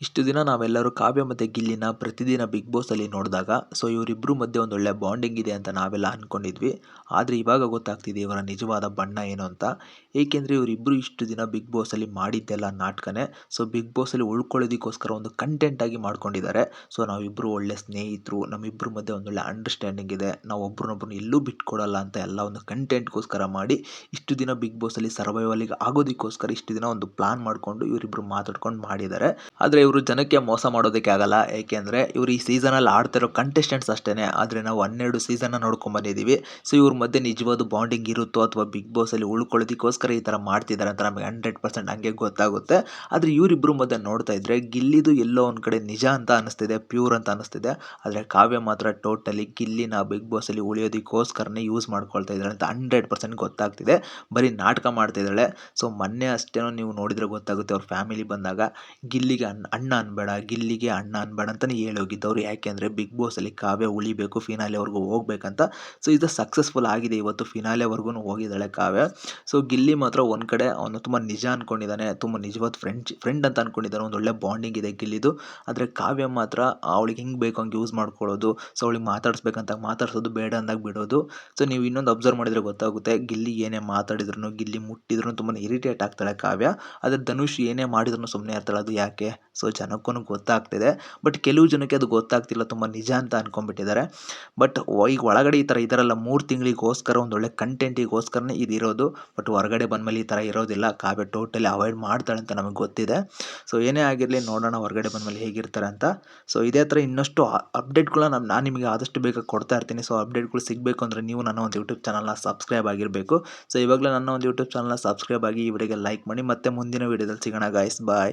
ಇಷ್ಟು ದಿನ ನಾವೆಲ್ಲರೂ ಕಾವ್ಯ ಮತ್ತು ಗಿಲ್ಲಿನ ಪ್ರತಿದಿನ ಬಿಗ್ ಬಾಸಲ್ಲಿ ನೋಡಿದಾಗ ಸೊ ಇವರಿಬ್ಬರು ಮಧ್ಯೆ ಒಳ್ಳೆ ಬಾಂಡಿಂಗ್ ಇದೆ ಅಂತ ನಾವೆಲ್ಲ ಅಂದ್ಕೊಂಡಿದ್ವಿ ಆದರೆ ಇವಾಗ ಗೊತ್ತಾಗ್ತಿದೆ ಇವರ ನಿಜವಾದ ಬಣ್ಣ ಏನು ಅಂತ. ಏಕೆಂದರೆ ಇವರಿಬ್ಬರು ಇಷ್ಟು ದಿನ ಬಿಗ್ ಬಾಸಲ್ಲಿ ಮಾಡಿದ್ದೆಲ್ಲ ನಾಟಕನೇ ಸೊ ಬಿಗ್ ಬಾಸಲ್ಲಿ ಉಳ್ಕೊಳ್ಳೋದಕ್ಕೋಸ್ಕರ ಒಂದು ಕಂಟೆಂಟಾಗಿ ಮಾಡ್ಕೊಂಡಿದ್ದಾರೆ. ಸೊ ನಾವಿಬ್ಬರು ಒಳ್ಳೆ ಸ್ನೇಹಿತರು ನಮ್ಮಿಬ್ಬರ ಮಧ್ಯೆ ಒಂದೊಳ್ಳೆ ಅಂಡರ್ಸ್ಟ್ಯಾಂಡಿಂಗ್ ಇದೆ. ನಾವು ಒಬ್ರನ್ನೊಬ್ರನ್ನ ಎಲ್ಲೂ ಬಿಟ್ಕೊಡಲ್ಲ ಅಂತ ಎಲ್ಲ ಒಂದು ಕಂಟೆಂಟ್ಗೋಸ್ಕರ ಮಾಡಿ, ಇಷ್ಟು ದಿನ ಬಿಗ್ ಬಾಸಲ್ಲಿ ಸರ್ವೈವಲಿಗೆ ಆಗೋದಕ್ಕೋಸ್ಕರ ಇಷ್ಟು ದಿನ ಒಂದು ಪ್ಲಾನ್ ಮಾಡಿಕೊಂಡು ಇವರಿಬ್ಬರು ಮಾತಾಡ್ಕೊಂಡು ಮಾಡಿದ್ದಾರೆ. ಆದರೆ ಇವರು ಜನಕ್ಕೆ ಮೋಸ ಮಾಡೋದಕ್ಕೆ ಆಗಲ್ಲ. ಏಕೆಂದರೆ ಇವರು ಈ ಸೀಸನಲ್ಲಿ ಆಡ್ತಿರೋ ಕಂಟೆಸ್ಟೆಂಟ್ಸ್ ಅಷ್ಟೇ ಆದರೆ ನಾವು ಹನ್ನೆರಡು ಸೀಸನ್ನ ನೋಡ್ಕೊಂಡು ಬಂದಿದ್ದೀವಿ. ಸೊ ಇವ್ರ ಮಧ್ಯೆ ನಿಜವಾದ ಬಾಂಡಿಂಗ್ ಇರುತ್ತೋ ಅಥವಾ ಬಿಗ್ ಬಾಸಲ್ಲಿ ಉಳ್ಕೊಳ್ಳೋದಕ್ಕೋಸ್ಕರ ಈ ಥರ ಮಾಡ್ತಿದ್ದಾರೆ ಅಂತ ನಮಗೆ ಹಂಡ್ರೆಡ್ ಪರ್ಸೆಂಟ್ ಹಂಗೆ ಗೊತ್ತಾಗುತ್ತೆ. ಆದರೆ ಇವರಿಬ್ಬರು ಮಧ್ಯೆ ನೋಡ್ತಾ ಇದ್ದರೆ ಗಿಲ್ಲಿದು ಎಲ್ಲೋ ಒಂದು ಕಡೆ ನಿಜ ಅಂತ ಅನಿಸ್ತಿದೆ ಪ್ಯೂರ್ ಅಂತ ಅನಿಸ್ತಿದೆ. ಆದರೆ ಕಾವ್ಯ ಮಾತ್ರ ಟೋಟಲಿ ಗಿಲ್ಲಿನ ಬಿಗ್ ಬಾಸಲ್ಲಿ ಉಳಿಯೋದಕ್ಕೋಸ್ಕರನೇ ಯೂಸ್ ಮಾಡ್ಕೊಳ್ತಾ ಇದ್ದಾರೆ ಅಂತ ಹಂಡ್ರೆಡ್ ಪರ್ಸೆಂಟ್ ಗೊತ್ತಾಗ್ತಿದೆ. ಬರೀ ನಾಟಕ ಮಾಡ್ತಿದ್ದಾಳೆ ಸೊ ಮೊನ್ನೆ ಅಷ್ಟೇನೋ ನೀವು ನೋಡಿದರೆ ಗೊತ್ತಾಗುತ್ತೆ. ಅವ್ರ ಫ್ಯಾಮಿಲಿ ಬಂದಾಗ ಗಿಲ್ಲಿಗೆ ಅಣ್ಣ ಅನ್ಬೇಡ, ಗಿಲ್ಲಿಗೆ ಅಣ್ಣ ಅನ್ಬೇಡ ಅಂತಲೇ ಹೇಳೋಗಿದ್ದವ್ರು. ಯಾಕೆಂದರೆ ಬಿಗ್ ಬಾಸಲ್ಲಿ ಕಾವ್ಯ ಉಳಿಬೇಕು ಫಿನಾಲೆವರೆಗೂ ಹೋಗ್ಬೇಕಂತ. ಸೊ ಇದು ಸಕ್ಸಸ್ಫುಲ್ ಆಗಿದೆ ಇವತ್ತು ಫಿನಾಲೆವರೆಗೂ ಹೋಗಿದ್ದಾಳೆ ಕಾವ್ಯ. ಸೊ ಗಿಲ್ಲಿ ಮಾತ್ರ ಒಂದು ಕಡೆ ಅವನು ತುಂಬ ನಿಜ ಅಂದ್ಕೊಂಡಿದ್ದಾನೆ ತುಂಬ ನಿಜವಾದ ಫ್ರೆಂಡ್ ಫ್ರೆಂಡ್ ಅಂತ ಅಂದ್ಕೊಂಡಿದ್ದಾನೆ ಒಂದು ಒಳ್ಳೆ ಬಾಂಡಿಂಗ್ ಇದೆ ಗಿಲ್ಲಿದು. ಆದರೆ ಕಾವ್ಯ ಮಾತ್ರ ಅವಳಿಗೆ ಹಿಂಗೆ ಬೇಕು ಹಂಗೆ ಯೂಸ್ ಮಾಡ್ಕೊಳ್ಳೋದು. ಸೊ ಅವಳಿಗೆ ಮಾತಾಡಿಸ್ಬೇಕಂತ ಮಾತಾಡ್ಸೋದು ಬೇಡ ಅಂದಾಗ ಬಿಡೋದು. ಸೊ ನೀವು ಇನ್ನೊಂದು ಅಬ್ಸರ್ವ್ ಮಾಡಿದರೆ ಗೊತ್ತಾಗುತ್ತೆ, ಗಿಲ್ಲಿ ಏನೇ ಮಾತಾಡಿದ್ರು ಗಿಲ್ಲಿ ಮುಟ್ಟಿದ್ರು ತುಂಬ ಇರಿಟೇಟ್ ಆಗ್ತಾಳೆ ಕಾವ್ಯ. ಆದರೆ ಧನುಷ್ ಏನೇ ಮಾಡಿದ್ರು ಸುಮ್ಮನೆ ಇರ್ತಾಳೆ, ಅದು ಯಾಕೆ? ಸೊ ಜನಕ್ಕೂ ಗೊತ್ತಾಗ್ತಿದೆ. ಬಟ್ ಕೆಲವು ಜನಕ್ಕೆ ಅದು ಗೊತ್ತಾಗ್ತಿಲ್ಲ, ತುಂಬ ನಿಜ ಅಂತ ಅಂದ್ಕೊಂಡ್ಬಿಟ್ಟಿದ್ದಾರೆ ಬಟ್ ಈಗ ಒಳಗಡೆ ಈ ಥರ ಇದರಲ್ಲ ಮೂರು ತಿಂಗಳಿಗೋಸ್ಕರ ಒಂದೊಳ್ಳೆ ಕಂಟೆಂಟಿಗೋಸ್ಕರನೇ ಇದು ಇರೋದು ಬಟ್ ಹೊರಗಡೆ ಬಂದಮೇಲೆ ಈ ಥರ ಇರೋದಿಲ್ಲ. ಕಾವ್ಯ ಟೋಟಲಿ ಅವಾಯ್ಡ್ ಮಾಡ್ತಾಳೆ ಅಂತ ನಮಗೆ ಗೊತ್ತಿದೆ. ಸೊ, ಏನೇ ಆಗಿರಲಿ ನೋಡೋಣ ಹೊರಗಡೆ ಬಂದಮೇಲೆ ಹೇಗಿರ್ತಾರೆ ಅಂತ. ಸೊ, ಇದೇ ಥರ ಇನ್ನಷ್ಟು ಅಪ್ಡೇಟ್ಗಳನ್ನ ನಾನು ನಾನು ನಿಮಗೆ ಆದಷ್ಟು ಬೇಗ ಕೊಡ್ತಾ ಇರ್ತೀನಿ. ಸೊ, ಅಪ್ಡೇಟ್ಗಳು ಸಿಗಬೇಕು ಅಂದರೆ ನೀವು ನನ್ನ ಒಂದು ಯೂಟ್ಯೂಬ್ ಚಾನಲ್ನ ಸಬ್ಸ್ಕ್ರೈಬ್ ಆಗಿರಬೇಕು. ಸೊ, ಇವಾಗಲೇ ನನ್ನ ಒಂದು ಯೂಟ್ಯೂಬ್ ಚಾನಲ್ನ ಸಬ್ಸ್ಕ್ರೈಬ್ ಆಗಿ ಈ ವಿಡಿಯೋಗೆ ಲೈಕ್ ಮಾಡಿ ಮತ್ತೆ ಮುಂದಿನ ವೀಡಿಯೋದಲ್ಲಿ ಸಿಗೋಣ ಗಾಯ್ಸ್ ಬಾಯ್